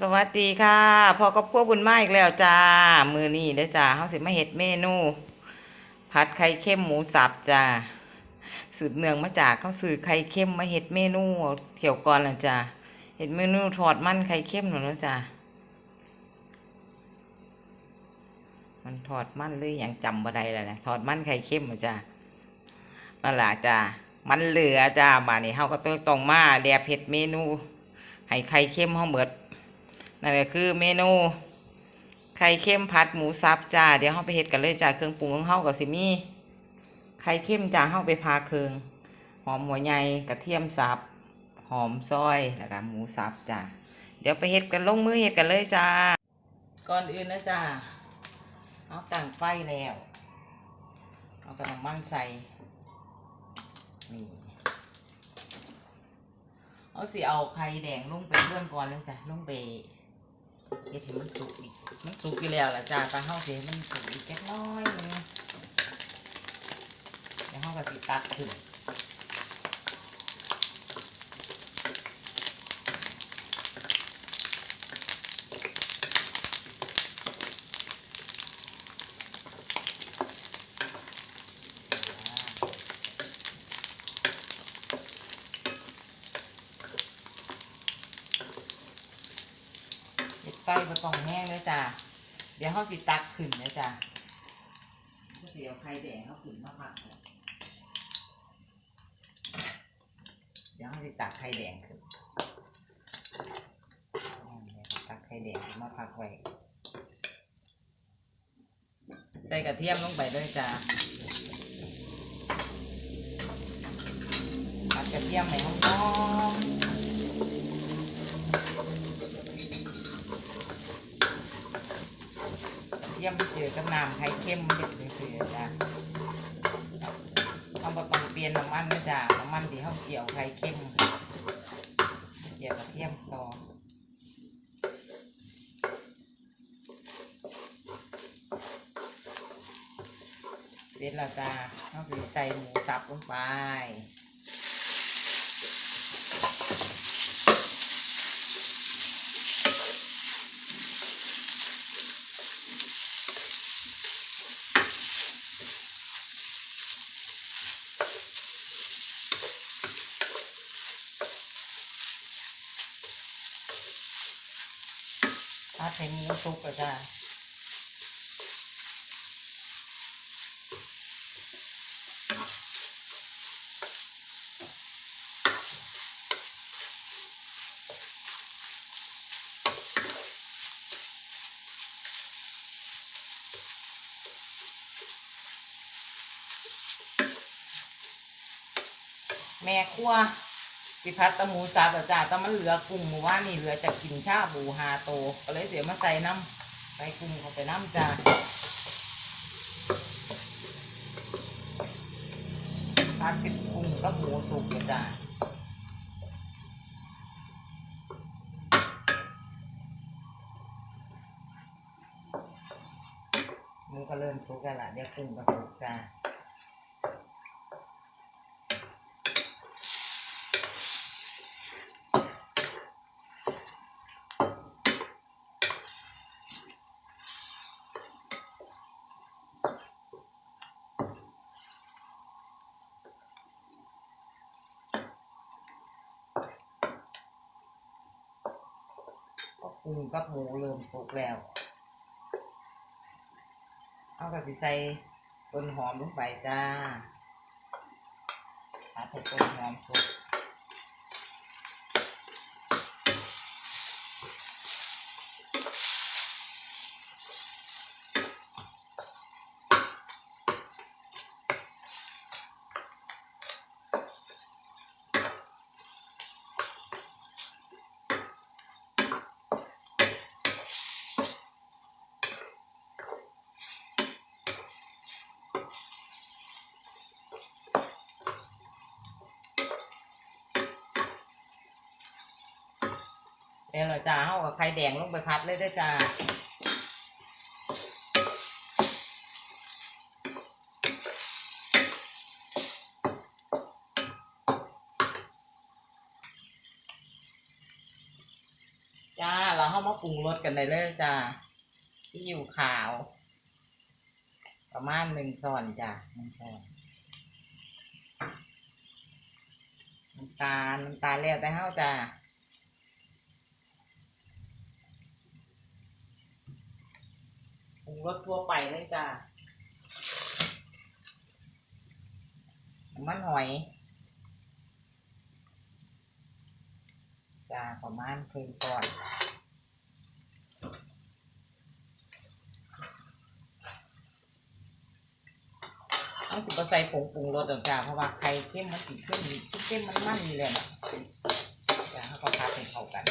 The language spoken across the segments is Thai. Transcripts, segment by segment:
สวัสดีค่ะพอกับพวกบุญมาอีกแล้วจ้า มือนี้เด้จ้าเฮาสิมาเฮ็ดเมนู ผัดไข่เค็มหมูสับจ้าสืบเนืองมาจากเขาซื้อไข่เค็มมาเฮ็ดเมนูเที่ยวก่อนล่ะจ้าเฮ็ดเมนูทอดมันไข่เค็มนั่นเนะจ้ามันทอดมันหรือหยังจำบ่ได้แล้วนะทอดมันไข่เค็มอะจ้านั่นล่ะจ้ามันเหลือจ้าบานี้เฮาก็ต้องต้องมาแดบเฮ็ดเมนูให้ไข่เค็มเฮาเบิด นั่นก็คือเมนูไข่เค็มผัดหมูสับจ้า เดี๋ยวเฮาไปเฮ็ดกันเลยจ้าเครื่องปรุงของเฮาก็สิมีไข่เค็มจ้าเฮาไปพาเครื่องหอมหัวใหญ่กระเทียมสับหอมซอยแล้วก็หมูสับจ้าเดี๋ยวไปเฮ็ดกันลงมือเฮ็ดกันเลยจ้าก่อนอื่นนะจ้าเอาตั้งไฟแล้วเอากระมันใส่นี่เอาสิเอาไข่แดงลงไปเรื่องก่อนเลยจ้ะลงไป เฮ็ดให้มันสุกนี่มันสุกอยู่แล้วล่ะจ้าตาเฮาสิให้มันสุกอีกแค่น้อยหนึงเดี๋ยวเฮาก็สิตักขึ้น ไฟบ่ต้องแห้งเลยจ้าเดี๋ยวเฮาสิตักขึ้นเลยจ้าเฮาสิเอาไข่แดงเฮาขึ้นมาพักก่อนเดี๋ยวเฮาสิตักไข่แดงขึ้นอืมเดี๋ยวตักไข่แดงขึ้นมาพักไว้ใส่กระเทียมลงไปด้วยจ้าผัดกระเทียมให้หอมๆกระ เทียมเจอกับน้ำไข่เค็มเป็นเสือจ้าเอาบ่ต้องเปลี่ยนน้ำมันนะจ้าน้ำมันที่เขาเกี่ยวไข่เค็มเกี่ยวกระเทียมต่อเสร็จแล้วจ้าเราใส่หมูสับลงไป ผัดให้หมูสุกแล้วจ้าแม่ครัว สิพัดแตะหมูสับะจ้าต่มันเหลือกุ้งหมู่ว่านี่เหลือจะกินชาบูฮาโตก็เลยเสียมาใส่น้ำใส่กุ้งเข้าไปน้ำจ้าพัดเป็นกุ้งกับหมูสุกจ้าหมูก็เริ่มสุกแล้วล่ะเดี๋ยวกุ้งก็สุกจ้า ก็ ปรุงกับหมูเริ่มสุกแล้ว เอากระสิใส่ต้นหอมลงไปจ้าผัดให้ต้นหอมสุก ดี๋ยวเราจ้าเอากับไข่แดงลงไปพัดเลยด้วยจ้าจ้าเราเข้ามาปรุงรสกันได้เลยจ้าที่อยู่ขาว ประมาณหนึ่งช้อนจ้าหนึ่งช้อนน้ำตาลน้ำตาลแล้วแต่เฮาจ้า รสทั่วไปเลยจ้ามันหอยจ้าประมาณครึ่งก่อนต้องสิบใส่ผงปรุงรสดอกจ้าเพราะว่าไข่เข้มมันสีเข้มเข้มมันมันนี่เลยนะจ้าเขาก็พักให้เข้ากัน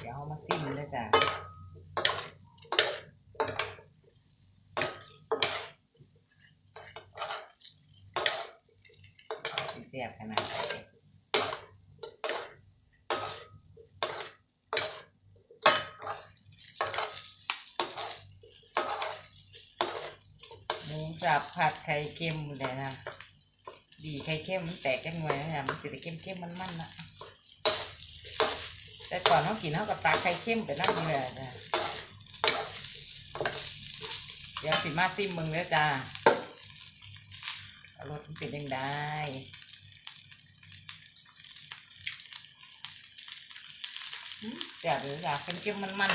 เดี๋ยวเขา มาซิมเลยจ้าสิเสียบขนาดไหนมูสับผัดไข่เค็มเลยนะ ดีไข่เค็มมันแตกกันหน่วยนะมันจะได้เค็มเค็มมันมันๆนะ แต่ก่อนเขากินเขากับตาไข่เข้มไปนั่งนี่เลยนะเดี๋ยวสิมาซิมมึงแล้วจ้ารสมันเป็นยังไงอืมแซ่บเลยจ้าเป็นเก็มมันมัน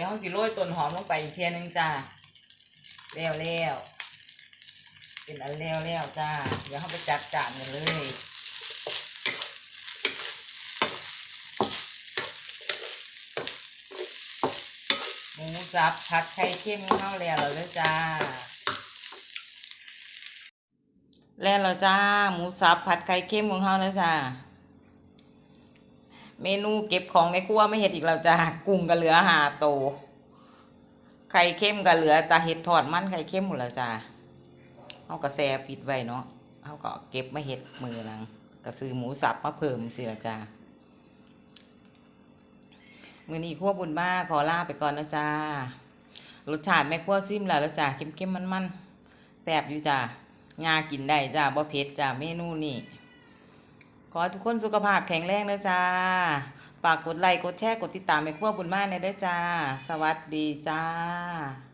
ดี๋ยวเราสิโรยต้นหอมลงไปอีกเทียหนึงจ้าแล้วแล้วเป็นอันแล้วแล้วจ้า เดี๋ยวเขาไปจัดจานกันเลยหมูสับผัดไข่เค็มเข้าแล้วแล้วจ้าแล้วแล้วจ้า หมูสับผัดไข่เค็มของเขาแล้วจ้า เมนูเก็บของในครัวไม่เห็ดอีกแล้วจ้ากุ้งก็เหลือหาโตไข่เค็มก็เหลือตาเห็ดทอดมันไข่เค็มหมดแล้วจ้าเอากระแซปิดไว้เนาะเอาก็เก็บมาเห็ดมือนังก็ซื้อหมูสับมาเพิ่มสิละจ้ามือนี้ครัวบุญมากขอลาไปก่อนนะจ้ารสชาติแม่ครัวซิมแล้วแล้วจ้าเค็มๆมันๆแซ่บอยู่จ้างากินได้จ้าบ่เผ็ดจ้าเมนูนี้ ขอให้ทุกคนสุขภาพแข็งแรงนะจ้าฝากกดไลค์กดแชร์กดติดตามให้ครัวบุญมากในเด้อจ้า สวัสดีจ้า